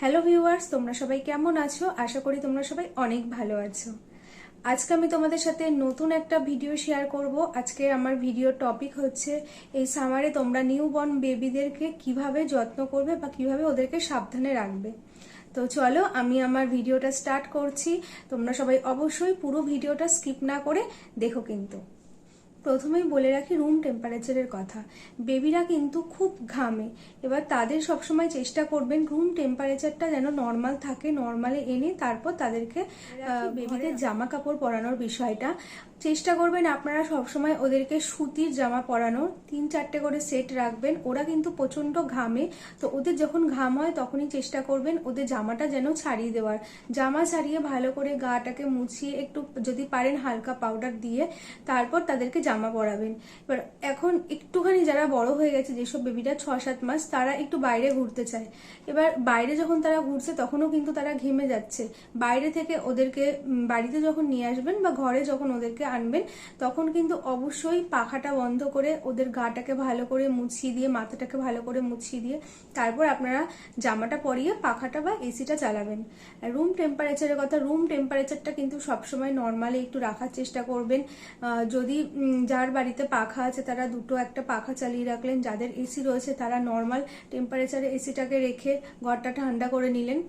Hello viewers, তোমরা সবাই কেমন আছো? আশা করি তোমরা সবাই অনেক ভালো আছো। আজকে আমি তোমাদের সাথে নতুন একটা ভিডিও শেয়ার করব। আজকে আমার ভিডিও টপিক হচ্ছে এই সামারে তোমরা নিউ বর্ন বেবিদেরকে কীভাবে যত্ন করবে বা কীভাবে ওদেরকে সাবধানে রাখবে। তো চলো, আমি আমার ভিডিওটা স্টার্ট করছি। তোমরা সবাই অবশ্যই পুরো ভিডিওটা স্কিপ না করে দেখো কিন্তু। প্রথমেই বলে রাখি রুম টেম্পারেচারের কথা। বেবিরা কিন্তু খুব ঘামে। এবার তাদের সবসময় চেষ্টা করবেন রুম টেম্পারেচারটা যেন নর্মাল থাকে নর্মালে এনে তারপর তাদেরকে বেবিদের জামা কাপড় পরানোর বিষয়টা। চেষ্টা করবেন আপনারা সবসময় ওদেরকে সুতির জামা পরানোর। তিন চারটে করে সেট রাখবেন। ওরা কিন্তু প্রচণ্ড ঘামে। তো ওদের যখন ঘাম হয় তখনই চেষ্টা করবেন ওদের জামাটা যেন ছাড়িয়ে দেওয়ার। জামা ছাড়িয়ে ভালো করে গাটাকে মুছিয়ে একটু যদি পারেন হালকা পাউডার দিয়ে তারপর তাদেরকে জামা পরাবেন এবার এখন একটুখানি যারা বড় হয়ে গেছে, যেসব বেবিরা ছ সাত মাস, তারা একটু বাইরে ঘুরতে চায়। এবার বাইরে যখন তারা ঘুরছে, তখনও কিন্তু তারা ঘেমে যাচ্ছে। বাইরে থেকে ওদেরকে বাড়িতে যখন নিয়ে আসবেন বা ঘরে যখন ওদেরকে আনবেন, তখন কিন্তু অবশ্যই পাখাটা বন্ধ করে ওদের গাটাকে ভালো করে মুছিয়ে দিয়ে, মাথাটাকে ভালো করে মুছিয়ে দিয়ে, তারপর আপনারা জামাটা পরিয়ে পাখাটা বা এসিটা চালাবেন। রুম টেম্পারেচারের কথা রুম টেম্পারেচারটা কিন্তু সবসময় নর্মালি একটু রাখার চেষ্টা করবেন। যদি যার বাড়িতে পাখা আছে, তারা দুটো একটা পাখা চালিয়ে রাখলেন। যাদের এসি রয়েছে, তারা নর্মাল টেম্পারেচারে এসিটাকে রেখে ঘরটা ঠান্ডা করে নিলেন।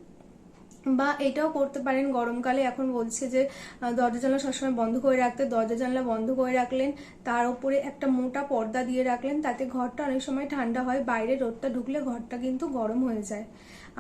বা এটাও করতে পারেন গরমকালে। এখন বলছে যে দরজা জানলা সবসময় বন্ধ করে রাখতে। দরজা জানলা বন্ধ করে রাখলেন। তার উপরে একটা মোটা পর্দা দিয়ে রাখলেন। তাতে ঘরটা অনেক সময় ঠান্ডা হয়। বাইরে রোদটা ঢুকলে ঘরটা কিন্তু গরম হয়ে যায়।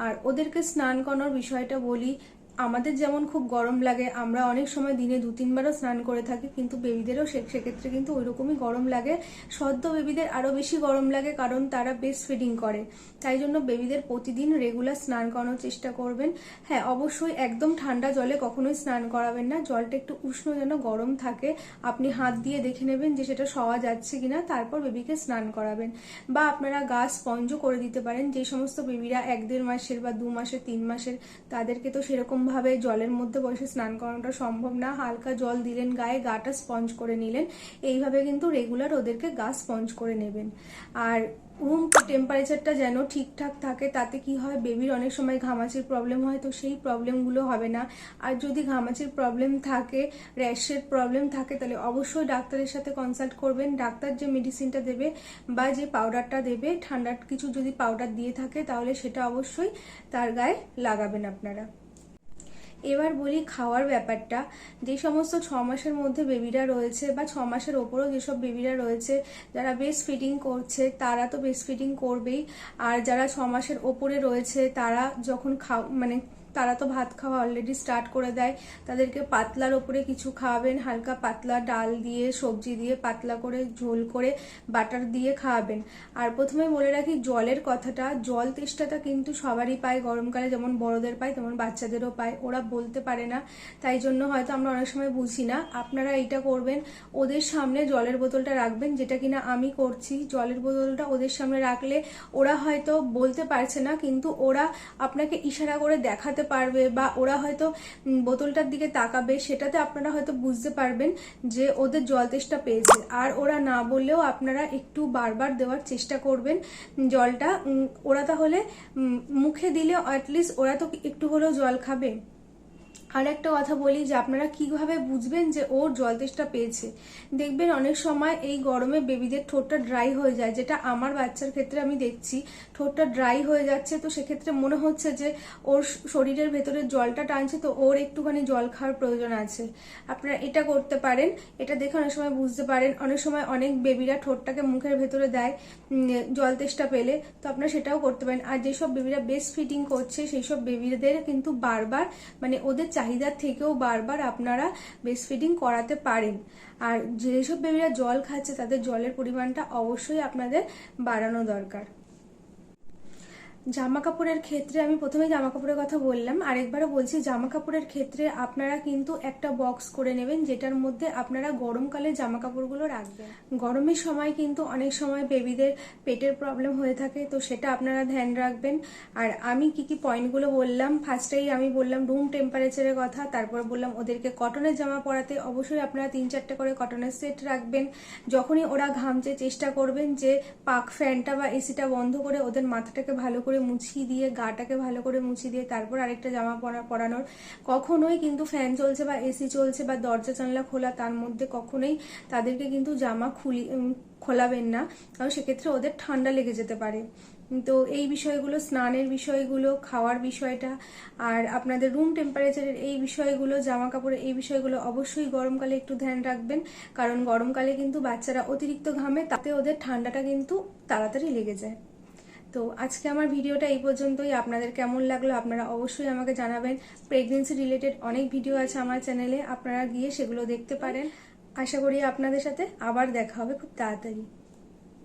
আর ওদেরকে স্নান করানোর বিষয়টা বলি আমাদের যেমন খুব গরম লাগে, আমরা অনেক সময় দিনে দু তিনবারও স্নান করে থাকি, কিন্তু বেবিদেরও সেক্ষেত্রে কিন্তু ওই রকমই গরম লাগে। সদ্য বেবিদের আরও বেশি গরম লাগে কারণ তারা বেস্ট ফিডিং করে। তাই জন্য বেবিদের প্রতিদিন রেগুলার স্নান করানোর চেষ্টা করবেন। হ্যাঁ অবশ্যই একদম ঠান্ডা জলে কখনোই স্নান করাবেন না। জলটা একটু উষ্ণ যেন গরম থাকে, আপনি হাত দিয়ে দেখে নেবেন যে সেটা সওয়া যাচ্ছে কিনা, তারপর বেবিকে স্নান করাবেন। বা আপনারা গা স্পঞ্জও করে দিতে পারেন। যে সমস্ত বেবিরা এক দেড় মাসের বা দু মাসের, তিন মাসের, তাদেরকে তো সেরকম ভাবে জলের মধ্যে বসে স্নান করানোটা সম্ভব না। হালকা জল দিলেন গায়ে, গাটা স্পঞ্জ করে নিলেন। এইভাবে কিন্তু রেগুলার ওদেরকে গা স্পঞ্জ করে নেবেন। আর রুম টেম্পারেচারটা যেন ঠিকঠাক থাকে, তাতে কি হয় বেবির অনেক সময় ঘামাচির প্রবলেম হয়, তো সেই প্রবলেমগুলো হবে না। আর যদি ঘামাচির প্রবলেম থাকে, র্যাশের প্রবলেম থাকে, তাহলে অবশ্যই ডাক্তারের সাথে কনসাল্ট করবেন। ডাক্তার যে মেডিসিনটা দেবে বা যে পাউডারটা দেবে, ঠান্ডার কিছু যদি পাউডার দিয়ে থাকে, তাহলে সেটা অবশ্যই তার গায়ে লাগাবেন আপনারা। এবার বলি খাওয়ার ব্যাপারটা। যে সমস্ত ছ মাসের মধ্যে বেবিরা রয়েছে বা ছ মাসের ওপরও যেসব বেবিরা রয়েছে, যারা বেস্ট ফিডিং করছে, তারা তো বেস্ট ফিডিং করবেই। আর যারা ছ মাসের ওপরে রয়েছে, তারা যখন খাও মানে তারা তো ভাত খাওয়া অলরেডি স্টার্ট করে দেয়। তাদেরকে পাতলার ওপরে কিছু খাওয়াবেন, হালকা পাতলা ডাল দিয়ে, সবজি দিয়ে পাতলা করে, ঝোল করে, বাটার দিয়ে খাওয়াবেন। আর প্রথমে বলে রাখি, জলের কথাটা, জল তেষ্টাটা কিন্তু সবারই পায়। গরমকালে যেমন বড়দের পায়, তেমন বাচ্চাদেরও পায়। ওরা বলতে পারে না। তাই জন্য হয়তো আমরা অনেক সময় বুঝি না। আপনারা এটা করবেন, ওদের সামনে জলের বোতলটা রাখবেন, যেটা কিনা আমি করছি। জলের বোতলটা ওদের সামনে রাখলে ওরা হয়তো বলতে পারছে না, কিন্তু ওরা আপনাকে ইশারা করে দেখাতে পারবে বা ওরা হয়তো বোতলটার দিকে তাকাবে, সেটাতে আপনারা হয়তো বুঝতে পারবেন যে ওদের জল তেষ্টা পেয়েছে। আর ওরা না বললেও আপনারা একটু বারবার দেওয়ার চেষ্টা করবেন জলটা। ওরা তাহলে মুখে দিলে অ্যাটলিস্ট ওরা তো একটু হলেও জল খাবে। আর একটা কথা বলি যে আপনারা কীভাবে বুঝবেন যে ওর জল তেষ্টা পেয়েছে? দেখবেন অনেক সময় এই গরমে বেবিদের ঠোঁটটা ড্রাই হয়ে যায়, যেটা আমার বাচ্চার ক্ষেত্রে আমি দেখছি। ঠোঁটটা ড্রাই হয়ে যাচ্ছে, তো সেক্ষেত্রে মনে হচ্ছে যে ওর শরীরের ভেতরে জলটা টানছে, তো ওর একটুখানি জল খাওয়ার প্রয়োজন আছে। আপনারা এটা করতে পারেন। এটা দেখে অনেক সময় বুঝতে পারেন। অনেক সময় অনেক বেবিরা ঠোঁটটাকে মুখের ভেতরে দেয় জল তেষ্টা পেলে, তো আপনারা সেটাও করতে পারেন। আর যেসব বেবিরা বেস্ট ফিটিং করছে সেই সব বেবিদের কিন্তু বারবার মানে ওদের চাহিদার থেকেও বারবার আপনারা বেস্ট ফিডিং করাতে পারেন। আর যেসব বেবিরা জল খাচ্ছে, তাদের জলের পরিমাণটা অবশ্যই আপনাদের বাড়ানো দরকার। জামা কাপড়ের ক্ষেত্রে আমি প্রথমে জামা কাপড়ের কথা বললাম, আরেকবারও বলছি জামা কাপড়ের ক্ষেত্রে আপনারা কিন্তু একটা বক্স করে নেবেন যেটার মধ্যে আপনারা গরমকালে জামা কাপড়গুলো রাখবেন। গরমের সময় কিন্তু অনেক সময় বেবিদের পেটের প্রবলেম হয়ে থাকে, তো সেটা আপনারা ধ্যান রাখবেন। আর আমি কি কি পয়েন্টগুলো বললাম ফার্স্টেই আমি বললাম রুম টেম্পারেচারের কথা, তারপর বললাম ওদেরকে কটনের জামা পরাতে। অবশ্যই আপনারা তিন চারটে করে কটনের সেট রাখবেন। যখনই ওরা ঘামছে চেষ্টা করবেন যে পাক ফ্যানটা বা এসিটা বন্ধ করে ওদের মাথাটাকে ভালো করে করে মুছিয়ে দিয়ে, গাটাকে ভালো করে মুছিয়ে দিয়ে, তারপর আরেকটা জামা পরা, পরানোর। কখনোই কিন্তু ফ্যান চলছে বা এসি চলছে বা দরজা, জানলা খোলা, তার মধ্যে কখনোই তাদেরকে কিন্তু জামা খুলি খোলাবেন না। কারণ সেক্ষেত্রে ওদের ঠান্ডা লেগে যেতে পারে। তো এই বিষয়গুলো, স্নানের বিষয়গুলো, খাওয়ার বিষয়টা, আর আপনাদের রুম টেম্পারেচারের এই বিষয়গুলো জামা কাপড়ের এই বিষয়গুলো অবশ্যই গরমকালে একটু ধ্যান রাখবেন। কারণ গরমকালে কিন্তু বাচ্চারা অতিরিক্ত ঘামে, তাতে ওদের ঠান্ডাটা কিন্তু তাড়াতাড়ি লেগে যায়। তো আজকে আমার ভিডিওটা এই পর্যন্তই। আপনাদের কেমন লাগল আপনারা অবশ্যই আমাকে জানাবেন। প্রেগনেন্সি রিলেটেড অনেক ভিডিও আছে আমার চ্যানেলে আপনারা গিয়ে সেগুলো দেখতে পারেন। আশা করি আপনাদের সাথে আবার দেখা হবে খুব তাড়াতাড়ি।